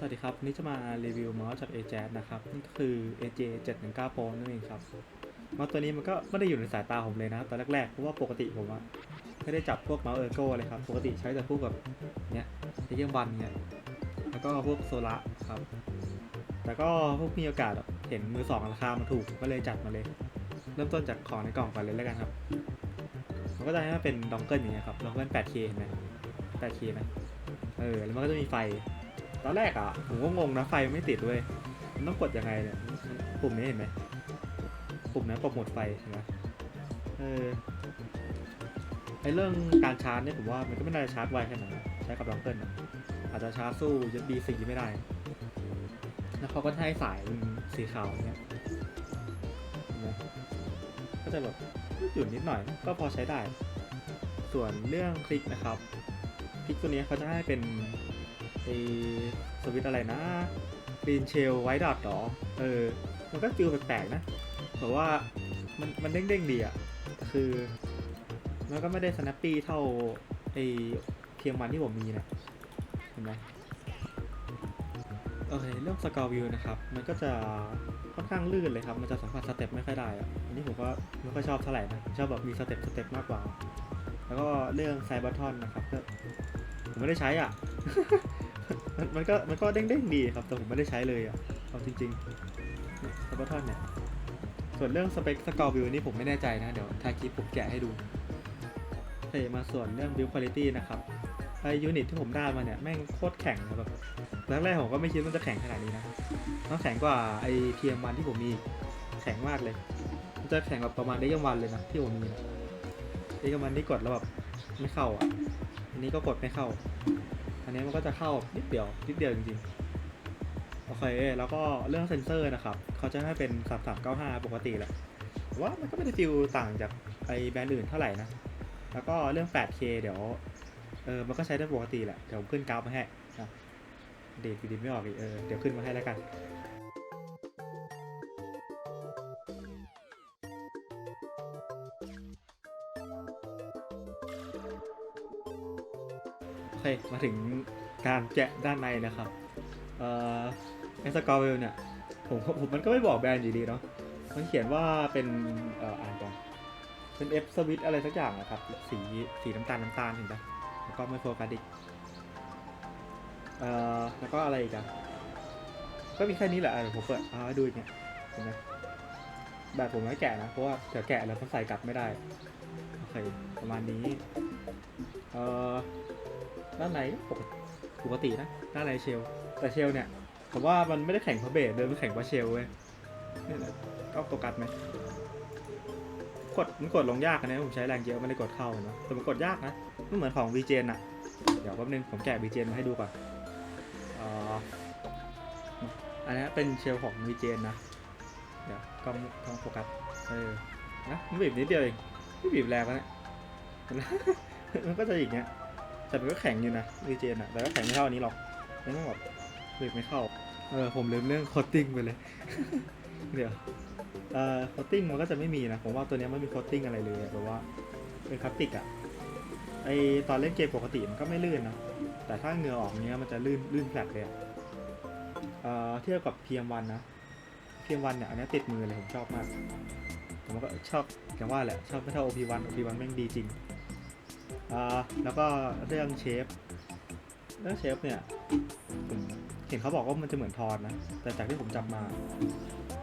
สวัสดีครับวันนี่จะมารีวิวเมาส์จาก a j a z นะครับนี่ก็คือ AJ 719 Pro นั่นเองครับมาส์ตัวนี้มันก็ไม่ได้อยู่ในสายตาผมเลยนะ ตอนแรกๆเพราะว่าปกติผมอะไม่ได้จับพวกเมาส์เออร์โก้เลยครับ ปกติใช้แต่พวกแบบเนี้ยเยี่ยมบันเนี่ยแล้วก็พวกโซล่าครับ แต่ก็พวกมีโอกาสเห็นมือสองราคามันถูกก็เลยจัดมาเลย เริ่มต้นจากของในกล่องก่อนเลยแล้วกันครับมันก็จะให้มันเป็นดองเกิลอย่างเงี้ยครับดองเกิล 8K เห็นไหม 8K นะเออแล้วมันก็จะมีไฟ ตอนแรกอะผมก็งงนะไฟไม่ติดด้วยมันต้องกดยังไงเนี่ยปุ่มนี้เห็นไหมปุ่มนี้ปุ่มหมดไฟเห็นไหมเออไอเรื่องการชาร์จเนี่ยผมว่ามันก็ไม่น่าจะชาร์จไวขนาดนั้นใช้กับดองเกิลอะอาจจะชาร์จสู้ USB C ไม่ได้ แล้วเขาก็ให้สายเป็นสีขาวเงี้ยเห็นไหมก็จะแบบหยุ่นิดหน่อยก็พอใช้ได้ ส่วนเรื่องคลิกนะครับ คลิกตัวนี้เขาจะให้เป็น อสวิตอะไรนะ Green Shell White Dot หรอ เออ มันก็ฟิลแปลกๆนะแต่ว่ามันมันเด้งๆดีอะแต่คือ มันก็ไม่ได้ snappy เท่าไอเพียงมันที่ผมมีนะ เห็นไหมโอเคเรื่องสกอร์วิวนะครับ มันก็จะค่อนข้างลื่นเลยครับ มันจะสัมผัสสเต็ปไม่ค่อยได้อะอันนี้ผมก็ไม่ค่อยชอบเท่าไหร่นะชอบแบบมีสเต็ปสเต็ปมากกว่า แล้วก็เรื่องไซบัตทอนนะครับก็ผมไม่ได้ใช้อะ มันมันก็มันก็เด้งๆดีครับ แต่ผมไม่ได้ใช้เลยอะเอาจริงๆไซบัตทอนเนี่ย ส่วนเรื่องสเปคสกอร์วิวนี่ผมไม่แน่ใจนะ เดี๋ยวทายคลิปผมแกะให้ดูเคมาส่วนเรื่อง build quality นะครับไอยูนิตที่ผมได้มาเนี่ยแม่งโคตรแข็งแบบแรกๆผมก็ไม่คิดว่าจะแข็งขนาดนี้นะมันแข็งกว่าไอเทียมวันที่ผมมีแข็งมากเลย มันจะแข็งแบบประมาณได้ยังวันเลยนะที่ผมมีนะนี่ก็มันนี่กดแล้วแบบไม่เข้าอะอันนี้ก็กดไม่เข้า อันนี้มันก็จะเข้านิดเดียวนิดเดียวจริงๆ โอเค แล้วก็เรื่องเซนเซอร์นะครับ เขาจะให้เป็น 3395 ปกติแหละว่ามันก็ไม่ได้ฟิลต่างจากไอแบรนด์อื่นเท่าไหร่นะ แล้วก็เรื่อง 8K เดี๋ยว เออ มันก็ใช้ได้ปกติแหละ เดี๋ยวขึ้นกราฟมาให้นะเดทดีไม่ออกอีกเออ เดี๋ยวขึ้นมาให้แล้วกัน เคมาถึงการแกะด้านในนะครับเอ่อไอสกอร์เวลเนี่ยผมผมมันก็ไม่บอกแบรนด์อยู่ดีเนาะมันเขียนว่าเป็นเอ่ออ่านก่อนเป็น F Switch อะไรสักอย่างนะครับ สีสีน้ำตาลน้ำตาลเห็นปะแล้วก็ไม่โฟกัสอีกเอ่อแล้วก็อะไรอีกอะก็มีแค่นี้แหละเออผมเปิดเอาดูอีกเนี่ยเห็นไหมแบบผมไม่แกะนะ เพราะว่าเดี๋ยวแกะแล้วมันใส่กลับไม่ได้ โอเค ประมาณนี้ ด้านในปกติปกตินะด้านในเชล แต่เชลเนี่ยผมว่ามันไม่ได้แข่งเพราะเบสเลยมันแข่งเพราะเชลเว้ยนี่แหละก็โฟกัสไหมกดมันกดลงยากนะผมใช้แรงเยอะไม่ได้กดเข้าเนาะแต่มันกดยากนะไม่เหมือนของ v ีเจนอะเดี๋ยวแป๊บนึงผมแกะ v ีเจนมาให้ดูก่อนอ่ออันนี้เป็นเชลของ v ีเจนนะเดี๋ยวกล้องกล้องโฟกัสเออนะมันบีบนิดเดียวเองไม่บีบแรงวะเนี่ยเห็นไหมมันก็จะอย่างเงี้ย แต่มันก็แข็งอยู่นะวีเจนอะแต่ก็แข็งไม่เท่าอันนี้หรอกไม่ต้องแบบเบรกไม่เข้า เออผมลืมเรื่องโคตติ้งไปเลย เดี๋ยวเอ่อโคตติ้งมันก็จะไม่มีนะผมว่าตัวเนี้ยไม่มีโคตติ้งอะไรเลยแบบว่าเป็นพลาสติกอะไอตอนเล่นเกมปกติมันก็ไม่ลื่นนะแต่ถ้าเหงื่อออกเนี้ยมันจะลื่นลื่นแฟลตเลยอะเอ่อเทียบกับ PM1 นะ PM1 เนี่ยอันนี้ติดมือเลยผมชอบมากผมก็ชอบอย่างว่าแหละชอบไม่เท่า OP1 OP1 แม่งดีจริง แล้วก็เรื่องเชฟเรื่องเชฟเนี่ยผมเห็นเขาบอกว่ามันจะเหมือนทอนนะ แต่จากที่ผมจับมา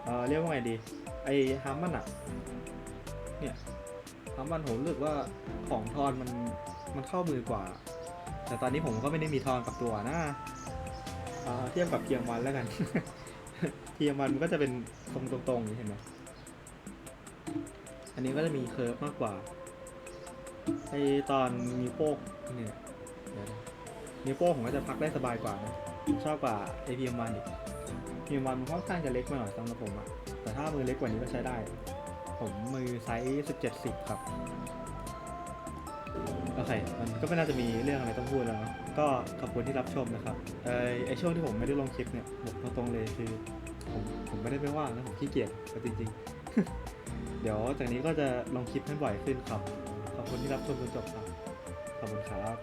เออเรียกว่าไงดี ไอฮาร์มันอะเนี่ยฮาร์มันผมรู้สึกว่าของทอนมันมันเข้ามือกว่า แต่ตอนนี้ผมก็ไม่ได้มีทอนกับตัวนะอ่าเทียบกับเพียงวันแล้วกันเพียงวันมันก็จะเป็นตรงตรงๆอย่างนี้เห็นไหมอันนี้ก็จะมีเคิร์ฟมากกว่า ไอตอนมีโป้งเนี่ยเดี๋ยวนะนิ้วโป้งผมก็จะพักได้สบายกว่านะชอบกว่า APM1 อีก PM1 มันค่อนข้างจะเล็กมาหน่อยสำหรับผมอะแต่ถ้ามือเล็กกว่านี้ก็ใช้ได้ ผมมือไซส์17-10ครับโอเค มันก็ไม่น่าจะมีเรื่องอะไรต้องพูดแล้วเนอะก็ขอบคุณที่รับชมนะครับเออไอช่วงที่ผมไม่ได้ลงคลิปเนี่ยบอกตรงเลยคือ ผมผมไม่ได้ไม่ว่างนะผมขี้เกียจจริงๆ เดี๋ยวจากนี้ก็จะลงคลิปให้บ่อยขึ้นครับ คนที่รับชมจนจบครับขอบคุณครับ